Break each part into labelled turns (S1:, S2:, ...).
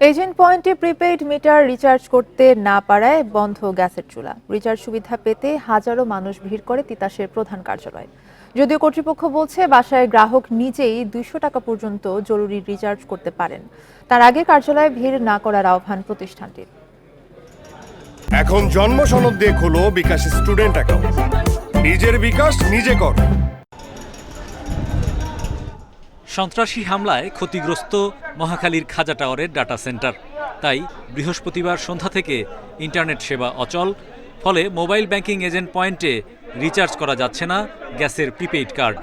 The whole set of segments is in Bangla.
S1: এজেন্ট পয়েন্টে প্রিপেইড মিটার রিচার্জ করতে না পারায় বন্ধ গ্যাসের চুলা। রিচার্জ সুবিধা পেতে হাজারো মানুষ ভিড় করে তিতাসের প্রধান কার্যালয়। যদিও কর্তৃপক্ষ বলছে, বাসায় গ্রাহক নিজেই দুইশো টাকা পর্যন্ত জরুরি রিচার্জ করতে পারেন। তার আগে কার্যালয়ে ভিড় না করার আহ্বান প্রতিষ্ঠানটির।
S2: এখন জন্ম সনদ দিয়ে খোলো বিকাশ স্টুডেন্ট অ্যাকাউন্ট। নিজের বিকাশ নিজে কর।
S3: সন্ত্রাসী হামলায় ক্ষতিগ্রস্ত মহাখালীর খাজা টাওয়ারের ডাটা সেন্টার। তাই বৃহস্পতিবার সন্ধ্যা থেকে ইন্টারনেট সেবা অচল, ফলে মোবাইল ব্যাংকিং এজেন্ট পয়েন্টে রিচার্জ করা যাচ্ছে না গ্যাসের প্রিপেইড কার্ড।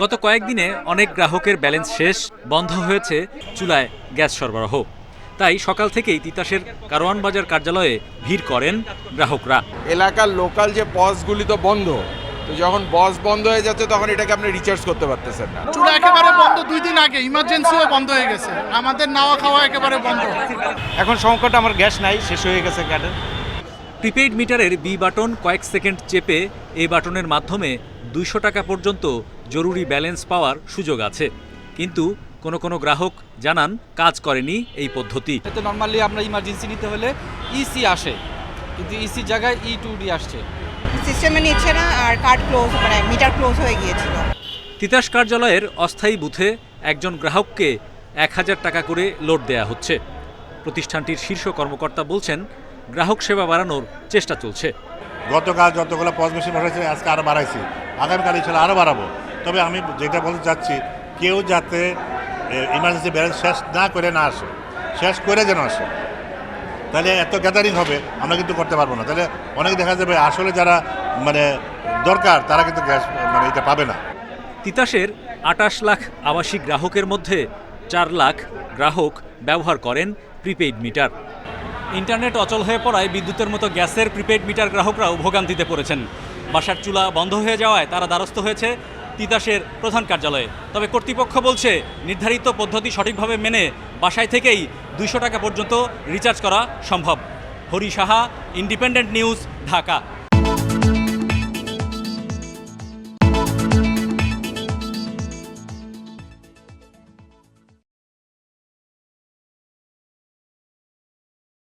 S3: গত কয়েকদিনে অনেক গ্রাহকের ব্যালেন্স শেষ, বন্ধ হয়েছে চুলায় গ্যাস সরবরাহ। তাই সকাল থেকেই তিতাসের কারওয়ান বাজার কার্যালয়ে ভিড় করেন গ্রাহকরা।
S4: এলাকার লোকাল যে বসগুলি তো বন্ধ। তো যখন বস বন্ধ হয়ে যাচ্ছে তখন এটাকে আপনি রিচার্জ করতে পারতেছেন না।
S5: চুলা একেবারে বন্ধ দুই দিন আগে ইমার্জেন্সিও বন্ধ হয়ে গেছে। আমাদের নাওয়া খাওয়া একেবারে বন্ধ।
S6: এখন সংকট আমার গ্যাস নাই শেষ হয়ে গেছে কার্ডের
S3: প্রিপেইড মিটারের বি বাটন কয়েক সেকেন্ড চেপে এই বাটনের মাধ্যমে দুইশো টাকা পর্যন্ত জরুরি ব্যালেন্স পাওয়ার সুযোগ আছে। কিন্তু কোনো কোনো গ্রাহক জানান কাজ করেনি এই পদ্ধতি।
S7: নর্মালি আমরা ইমার্জেন্সি নিতে হলে ইসি আসে। কিন্তু ইসি জায়গায় ই টু ডি আসছে।
S8: সিস্টেমে নিচ্ছে না আর কার্ড ক্লোজ মানে মিটার ক্লোজ হয়ে গিয়েছিল।
S3: তিতাস কার্যালয়ের অস্থায়ী বুথে একজন গ্রাহককে এক হাজার টাকা করে লোড দেয়া হচ্ছে। প্রতিষ্ঠানটির শীর্ষ কর্মকর্তা বলছেন গ্রাহক সেবা বাড়ানোর চেষ্টা চলছে।
S9: গতকাল যতগুলো পজ মেশিন বসাইছে আজকে আরও বাড়াইছি। আগামীকাল ইনশাল্লাহ আরও বাড়াবো। তবে আমি যেটা বলতে চাচ্ছি কেউ যাতে ইমার্জেন্সি ব্যালেন্স শেষ না করে না আসে শেষ করে যেন আসে তাহলে এত গ্যাদারিং হবে, আমরা কিন্তু করতে পারব না। তাহলে অনেক দেখা যাবে, আসলে যারা মানে দরকার, তারা কিন্তু গ্যাস মানে এটা পাবে না।
S3: তিতাসের আটাশ লাখ আবাসিক গ্রাহকের মধ্যে চার লাখ গ্রাহক ব্যবহার করেন প্রিপেইড মিটার ইন্টারনেট অচল হয়ে পড়ায় বিদ্যুতের মতো গ্যাসের প্রিপেইড মিটার গ্রাহকরাও ভোগান্তিতে পড়েছেন। বাসার চুলা বন্ধ হয়ে যাওয়ায় তারা দ্বারস্থ হয়েছে তিতাসের প্রধান কার্যালয়ে। তবে কর্তৃপক্ষ বলছে, নির্ধারিত পদ্ধতি সঠিকভাবে মেনে বাসায় থেকেই দুইশো টাকা পর্যন্ত রিচার্জ করা সম্ভব। Hari Saha, independent news, Dhaka.